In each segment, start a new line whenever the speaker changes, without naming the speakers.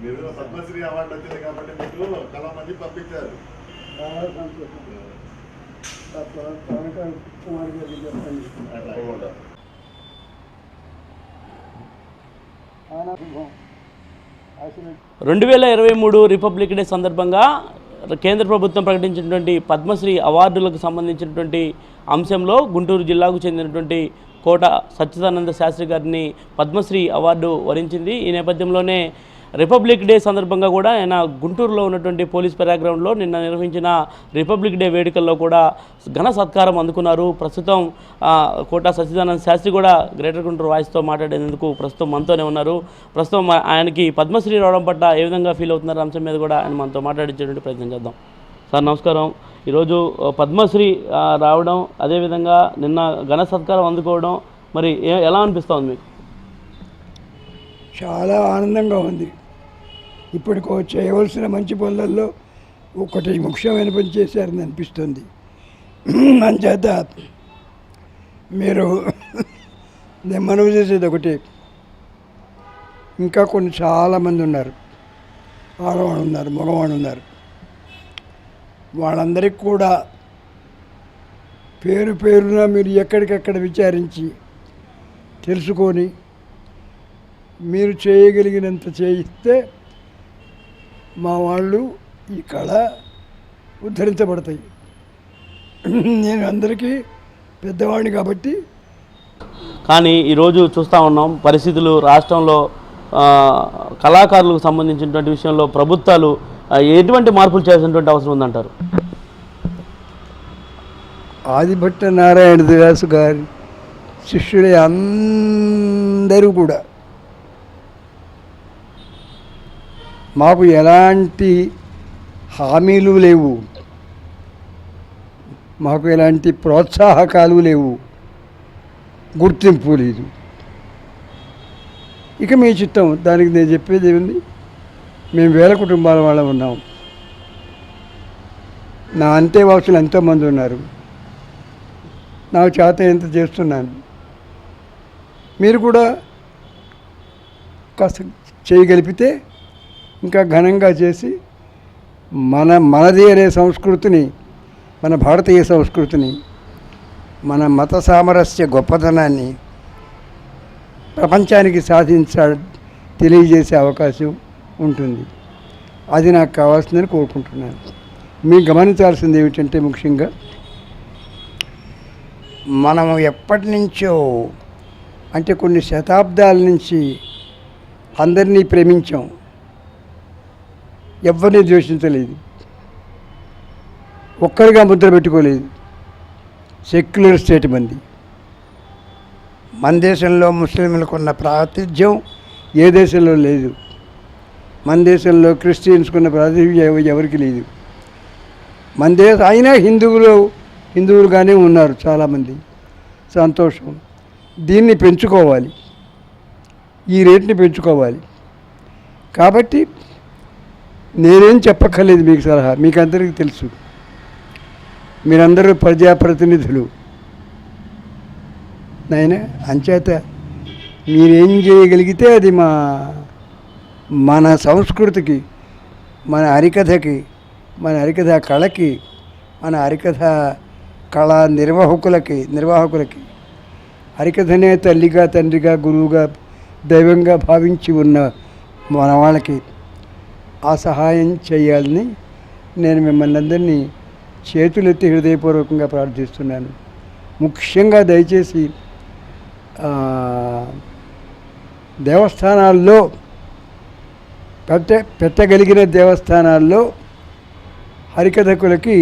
మీరు పద్మశ్రీ అవార్డు వచ్చింది కాబట్టి మీకు చాలా మంది పంపించారు.
రెండు వేల ఇరవై మూడు రిపబ్లిక్ డే సందర్భంగా కేంద్ర ప్రభుత్వం ప్రకటించినటువంటి పద్మశ్రీ అవార్డులకు సంబంధించినటువంటి అంశంలో గుంటూరు జిల్లాకు చెందినటువంటి కోట సచ్చిదానంద శాస్త్రి గారిని పద్మశ్రీ అవార్డు వరించింది. ఈ నేపథ్యంలోనే రిపబ్లిక్ డే సందర్భంగా కూడా ఆయన గుంటూరులో ఉన్నటువంటి పోలీస్ పెరాగ్రౌండ్లో నిన్న నిర్వహించిన రిపబ్లిక్ డే వేడుకల్లో కూడా ఘన సత్కారం అందుకున్నారు. ప్రస్తుతం కోట సచ్చిదానంద శాస్త్రి కూడా గ్రేటర్ గుంటూరు వాయిస్తో మాట్లాడేందుకు ప్రస్తుతం మనతోనే ఉన్నారు. ప్రస్తుతం ఆయనకి పద్మశ్రీ రావడం పట్ల ఏ విధంగా ఫీల్ అవుతున్నారు అంశం మీద కూడా ఆయన మనతో మాట్లాడించేటువంటి ప్రయత్నం చేద్దాం. సార్ నమస్కారం. ఈరోజు పద్మశ్రీ రావడం అదేవిధంగా నిన్న ఘన సత్కారం అందుకోవడం మరి ఎలా అనిపిస్తుంది మీకు?
చాలా ఆనందంగా ఉంది. ఇప్పటికో చేయవలసిన మంచి పనులలో ఒకటి ముఖ్యమైన పని చేశారని అనిపిస్తుంది. అంచేత మీరు నేను మనవి చేసేది ఒకటి ఇంకా కొన్ని చాలామంది ఉన్నారు. ఆడవాళ్ళు ఉన్నారు మగవాళ్ళు ఉన్నారు. వాళ్ళందరికీ కూడా పేరు పేరున మీరు ఎక్కడికక్కడ విచారించి తెలుసుకొని మీరు చేయగలిగినంత చేయిస్తే మా వాళ్ళు ఈ కళ ఉద్ధరించబడతాయి. నేను అందరికీ పెద్దవాడిని కాబట్టి
కానీ ఈరోజు చూస్తూ ఉన్నాం పరిస్థితులు రాష్ట్రంలో కళాకారులకు సంబంధించినటువంటి విషయంలో ప్రభుత్వాలు ఎటువంటి మార్పులు చేయాల్సినటువంటి అవసరం ఉందంటారు?
ఆదిభట్ట నారాయణ దాసు గారి శిష్యుడే అందరూ కూడా మాకు ఎలాంటి హామీలు లేవు. మాకు ఎలాంటి ప్రోత్సాహకాలు లేవు. గుర్తింపు లేదు. ఇక మీ చిత్తం దానికి నేను చెప్పేది ఏముంది? మేము వేల కుటుంబాల వాళ్ళం ఉన్నాం. నా అంతేవాసులు ఎంతోమంది ఉన్నారు. నాకు చేత ఎంత చేస్తున్నాను. మీరు కూడా కాస్త చేయగలిపితే ఇంకా ఘనంగా చేసి మన మనది అనే సంస్కృతిని మన భారతీయ సంస్కృతిని మన మత సామరస్య గొప్పతనాన్ని ప్రపంచానికి సాధించ తెలియజేసే అవకాశం ఉంటుంది. అది నాకు కావాల్సిందని కోరుకుంటున్నాను. మీరు గమనించాల్సింది ఏమిటంటే ముఖ్యంగా మనం ఎప్పటి నుంచో అంటే కొన్ని శతాబ్దాల నుంచి అందరినీ ప్రేమించాం. ఎవరిని ద్వేషించలేదు. ఒక్కరిగా ముద్ర పెట్టుకోలేదు. సెక్యులర్ స్టేట్ మంది. మన దేశంలో ముస్లింలకు ఉన్న ప్రాతిధ్యం ఏ దేశంలో లేదు. మన దేశంలో క్రిస్టియన్స్కున్న ప్రాతినిధ్యం ఎవరికి లేదు. మన దేశ అయినా హిందువులు హిందువులుగానే ఉన్నారు చాలామంది. సంతోషం. దీన్ని పెంచుకోవాలి. ఈ రేట్ని పెంచుకోవాలి. కాబట్టి నేనేం చెప్పక్కర్లేదు మీకు సలహా. మీకు అందరికీ తెలుసు. మీరందరూ ప్రజాప్రతినిధులు. నాయన అంచేత మీరేం చేయగలిగితే అది మా మన సంస్కృతికి మన హరికథకి మన హరికథ కళకి మన హరికథ కళా నిర్వాహకులకి నిర్వాహకులకి హరికథనే తల్లిగా తండ్రిగా గురువుగా దైవంగా భావించి ఉన్న మన వాళ్ళకి ఆ సహాయం చేయాలని నేను మిమ్మల్ని అందరినీ చేతులెత్తి హృదయపూర్వకంగా ప్రార్థిస్తున్నాను. ముఖ్యంగా దయచేసి దేవస్థానాల్లో పెట్ట పెట్టగలిగిన దేవస్థానాల్లో హరికథకులకి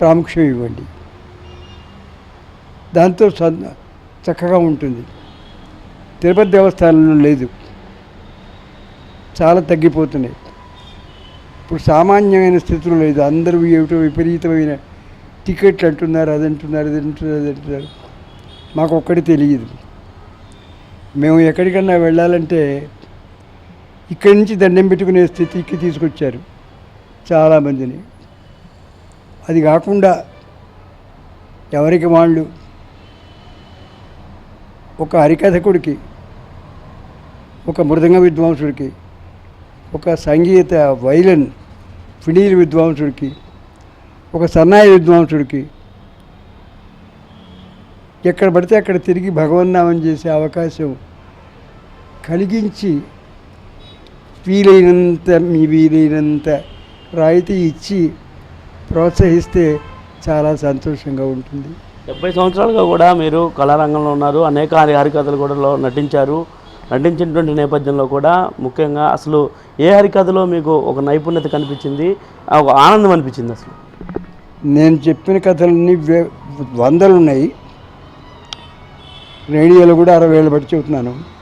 ప్రాముఖ్యం ఇవ్వండి. దాంతో చక్కగా ఉంటుంది. తిరుపతి దేవస్థానంలో లేదు. చాలా తగ్గిపోతున్నాయి. ఇప్పుడు సామాన్యమైన స్థితిలో లేదు. అందరూ ఏమిటో విపరీతమైన టికెట్లు అంటున్నారు అది అంటున్నారు ఇది అంటున్నారు అది అంటున్నారు. మాకు ఒక్కటి తెలియదు. మేము ఎక్కడికన్నా వెళ్ళాలంటే ఇక్కడి నుంచి దండం పెట్టుకునే స్థితికి తీసుకొచ్చారు చాలామందిని. అది కాకుండా ఎవరికి వాళ్ళు ఒక హరికథకుడికి ఒక మృదంగ విద్వాంసుడికి ఒక సంగీత వైలన్ ఫిడీల్ విద్వాంసుడికి ఒక సన్నాయి విద్వాంసుడికి ఎక్కడ పడితే అక్కడ తిరిగి భగవన్నామం చేసే అవకాశం కలిగించి వీలైనంత మీ వీలైనంత రాయితీ ఇచ్చి ప్రోత్సహిస్తే చాలా సంతోషంగా ఉంటుంది.
డెబ్బై సంవత్సరాలుగా కూడా మీరు కళారంగంలో ఉన్నారు. అనేక హరి హరికథలు కూడా నటించారు. నటించినటువంటి నేపథ్యంలో కూడా ముఖ్యంగా అసలు ఏ హరికథలో మీకు ఒక నైపుణ్యత కనిపించింది? ఒక ఆనందం అనిపించింది అసలు?
నేను చెప్పిన కథలన్నీ వే- వందలు ఉన్నాయి రేడియోలో కూడా అరవై ఏళ్ళు బట్టి చెబుతున్నాను.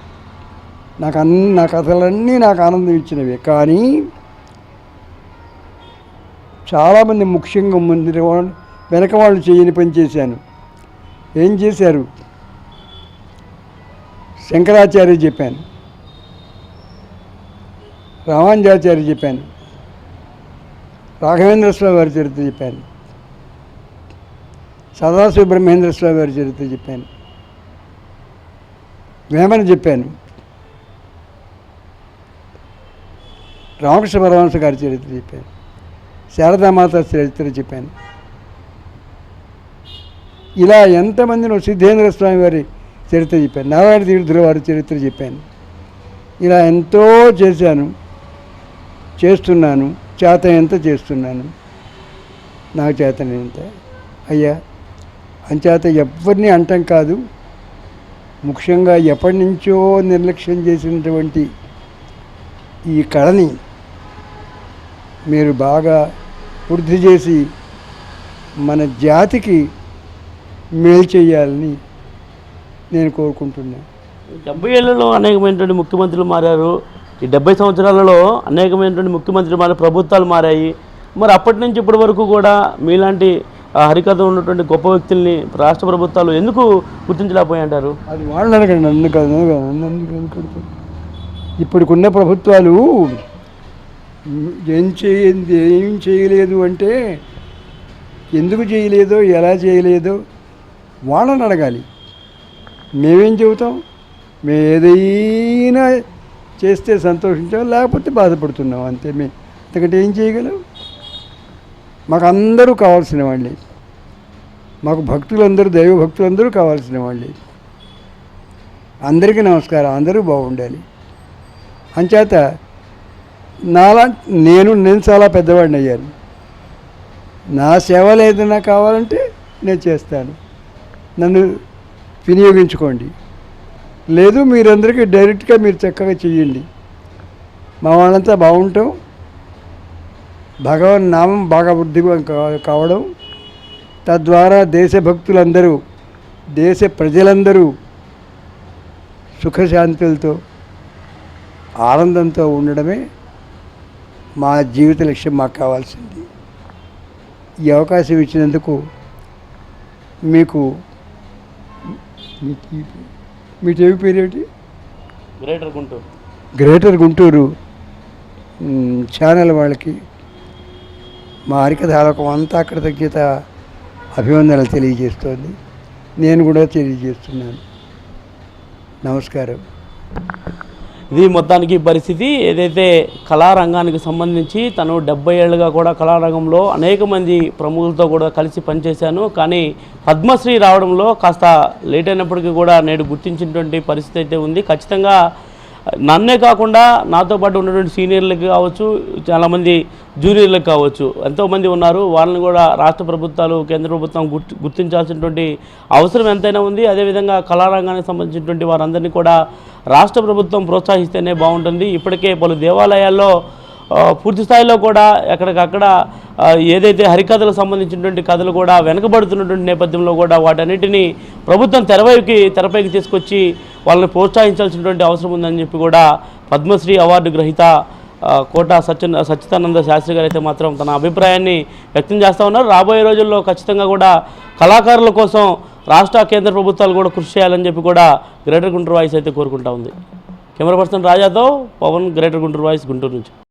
నాకు అన్ని నా కథలన్నీ నాకు ఆనందం ఇచ్చినవి కానీ చాలామంది ముఖ్యంగా ముందు వాళ్ళు వెనక వాళ్ళు చేయని పని చేశాను. ఏం చేశారు? శంకరాచార్య చెప్పాను. రామానుజాచార్య చెప్పాను. రాఘవేంద్ర స్వామి వారి చరిత్ర చెప్పాను. సదాశివ బ్రహ్మేంద్ర స్వామి వారి చరిత్ర చెప్పాను. వేమన చెప్పాను. రామకృష్ణ పరమహంస గారి చరిత్ర చెప్పాను. శారదామాత చరిత్ర చెప్పాను. ఇలా ఎంతమందినో సిద్ధేంద్ర స్వామి వారి చరిత్ర చెప్పాను. నారాయణ తీర్థుల వారి చరిత్ర చెప్పాను. ఇలా ఎంతో చేశాను. చేస్తున్నాను. చేత ఎంత చేస్తున్నాను. నాకు చేతనంత అయ్యా అంచేత ఎవరిని అంటం కాదు. ముఖ్యంగా ఎప్పటి నుంచో నిర్లక్ష్యం చేసినటువంటి ఈ కళని మీరు బాగా వృద్ధి చేసి మన జాతికి మేలు చేయాలని నేను కోరుకుంటున్నాను
డెబ్బై ఏళ్ళలో అనేకమైనటువంటి ముఖ్యమంత్రులు మారారు. ఈ డెబ్బై సంవత్సరాలలో అనేకమైనటువంటి ముఖ్యమంత్రులు మారే ప్రభుత్వాలు మారాయి. మరి అప్పటి నుంచి ఇప్పటి వరకు కూడా మీలాంటి హరికథ ఉన్నటువంటి గొప్ప వ్యక్తుల్ని రాష్ట్ర ప్రభుత్వాలు ఎందుకు గుర్తించలేకపోయారు
అది వాళ్ళని అడగండి అనుకుంటారు ఇప్పటికున్న ప్రభుత్వాలు ఏం చేయింది ఏం చేయలేదు అంటే ఎందుకు చేయలేదో ఎలా చేయలేదో వాళ్ళని అడగాలి. మేమేం చెబుతాం? మేము ఏదైనా చేస్తే సంతోషించాం లేకపోతే బాధపడుతున్నాం అంతే మేము అంతకంటే ఏం చేయగలం? మాకు అందరూ కావాల్సిన వాళ్ళే. మాకు భక్తులందరూ దైవ భక్తులందరూ కావాల్సిన వాళ్ళే. అందరికీ నమస్కారం అందరూ బాగుండాలి. అంచేత నాలా నేను నేను చాలా పెద్దవాడిని అయ్యాను. నా సేవలు ఏదైనా కావాలంటే నేను చేస్తాను. నన్ను వినియోగించుకోండి. లేదు మీరందరికీ డైరెక్ట్గా మీరు చక్కగా చెయ్యండి. మా వాళ్ళంతా బాగుంటాం. భగవన్ నామం బాగా వృద్ధి కావడం. తద్వారా దేశభక్తులందరూ దేశ ప్రజలందరూ సుఖశాంతులతో ఆనందంతో ఉండడమే మా జీవిత లక్ష్యం మాకు కావాల్సింది. ఈ అవకాశం ఇచ్చినందుకు మీకు మీ- టీవీ పేరు ఏంటి?
Greater
Guntur. Greater Guntur channel వాళ్ళకి మా హరికథాలకు అంతా అక్కడ తగ్గిత అభివందనలు తెలియజేస్తోంది. నేను కూడా తెలియజేస్తున్నాను. నమస్కారం.
ఇది మొత్తానికి పరిస్థితి. ఏదైతే కళారంగానికి సంబంధించి తను డెబ్బై ఏళ్ళుగా కూడా కళారంగంలో అనేక మంది ప్రముఖులతో కూడా కలిసి పనిచేశాను. కానీ పద్మశ్రీ రావడంలో కాస్త లేట్ అయినప్పటికీ కూడా నేడు గుర్తించినటువంటి పరిస్థితి అయితే ఉంది. ఖచ్చితంగా నన్నే కాకుండా నాతో పాటు ఉన్నటువంటి సీనియర్లకు కావచ్చు చాలామంది జూనియర్లకు కావచ్చు ఎంతోమంది ఉన్నారు. వాళ్ళని కూడా రాష్ట్ర ప్రభుత్వాలు కేంద్ర ప్రభుత్వం గుర్తి గుర్తించాల్సినటువంటి అవసరం ఎంతైనా ఉంది. అదేవిధంగా కళారంగానికి సంబంధించినటువంటి వారందరినీ కూడా రాష్ట్ర ప్రభుత్వం ప్రోత్సహిస్తేనే బాగుంటుంది. ఇప్పటికే పలు దేవాలయాల్లో పూర్తి స్థాయిలో కూడా ఎక్కడికక్కడ ఏదైతే హరికథలకు సంబంధించినటువంటి కథలు కూడా వెనకబడుతున్నటువంటి నేపథ్యంలో కూడా వాటన్నిటినీ ప్రభుత్వం తెరవైకి తెరపైకి తీసుకొచ్చి వాళ్ళని ప్రోత్సహించాల్సినటువంటి అవసరం ఉందని చెప్పి కూడా పద్మశ్రీ అవార్డు గ్రహీత కోట సత్య సచ్చిదానంద శాస్త్రి గారు అయితే మాత్రం తన అభిప్రాయాన్ని వ్యక్తం చేస్తూ ఉన్నారు. రాబోయే రోజుల్లో ఖచ్చితంగా కూడా కళాకారుల కోసం రాష్ట్ర కేంద్ర ప్రభుత్వాలు కూడా కృషి చేయాలని చెప్పి కూడా గ్రేటర్ గుంటూరు వాయిస్ అయితే కోరుకుంటా ఉంది. కెమెరా పర్సన్ రాజాతో పవన్ గ్రేటర్ గుంటూరు వాయిస్ గుంటూరు నుంచి.